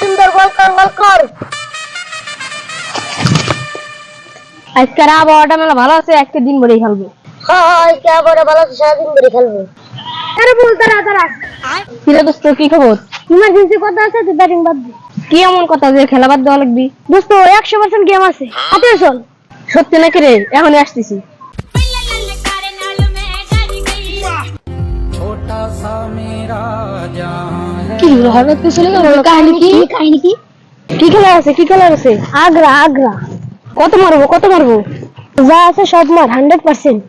সুন্দর বল কর। বল কর আজকের আবহাওয়াটা মেলা ভালো আছে আজকে দিন ভরেই খেলব। হ্যাঁ ভালো আছে সারাদিন খেলব। আরে বল তারা তারা কিরে দোস্ত কি খবর? ইমার্জেন্সি কথা আছে তুই ব্যাটিং বাদ দে। কি এমন কথা যে খেলা বাদ দেওয়া লাগবি? দোস্ত একশো পার্সেন্ট গেম আছে। হাতে চল। সত্যি নাকি রে? এখনই আসতেছি। কি হঠাৎ করে চলে গেল কাহিনী কি? কাহিনী কি? কি আছে? কি আছে? আগ্রা আগ্রা। কত মারবো? কত মারবো? যা আছে সব মার হান্ড্রেড পার্সেন্ট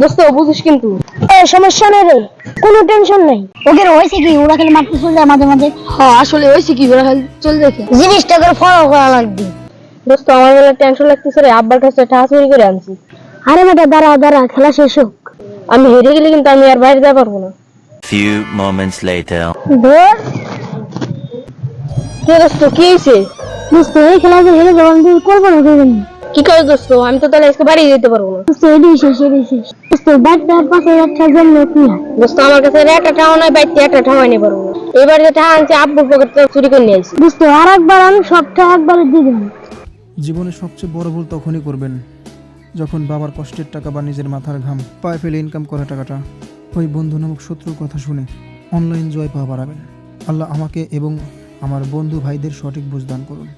দোস্ত বুঝিস কিন্তু। এ সমস্যা নেই রে। কোনো টেনশন নেই। ওদের হয়েছে কি? ওরা খালি মারতে চলে যায় মাঝে মাঝে। হ্যাঁ আসলে হয়েছে কি? ওরা খালি চল দেখে জিনিসটা করে ফলো করা লাগবে। দোস্ত আমার বেলা টেনশন লাগতেছে রে। আব্বার কাছে টাকা করে আনছি। আরে বেটা দাঁড়া দাঁড়া খেলা শেষ হোক। আমি হেরে গেলে কিন্তু আমি আর বাইরে যেতে পারব না। Few moments later. ধর কি দোস্ত কি হয়েছে দোস্ত এই খেলা যে হেরে যাব আমি তুই করব না কি করে দোস্ত? আমি তো তাহলে আজকে বাড়ি যেতে পারব না। দোস্ত এটাই শেষ এটাই শেষ। দোস্ত ব্যাট ব্যাট পাশে একটা জন্য কি? দোস্ত আমার কাছে একটা নাই বাইতে একটা আনি পারব না। এবার যে টাকা আনছি আব্বুর পকেট থেকে চুরি করে নিয়ে আসি দোস্ত আর একবার আমি সবটা একবারে দিয়ে দেবো। জীবনে সবচেয়ে বড় ভুল তখনই করবেন যখন বাবার কষ্টের টাকা বা নিজের মাথার ঘাম পায়ে ফেলে ইনকাম করা টাকাটা। ওই বন্ধু নামক শত্রুর কথা শুনে অনলাইন জয় পাওয়া বাড়াবেন। আল্লাহ আমাকে এবং আমার বন্ধু ভাইদের সঠিক বুঝদান করুন।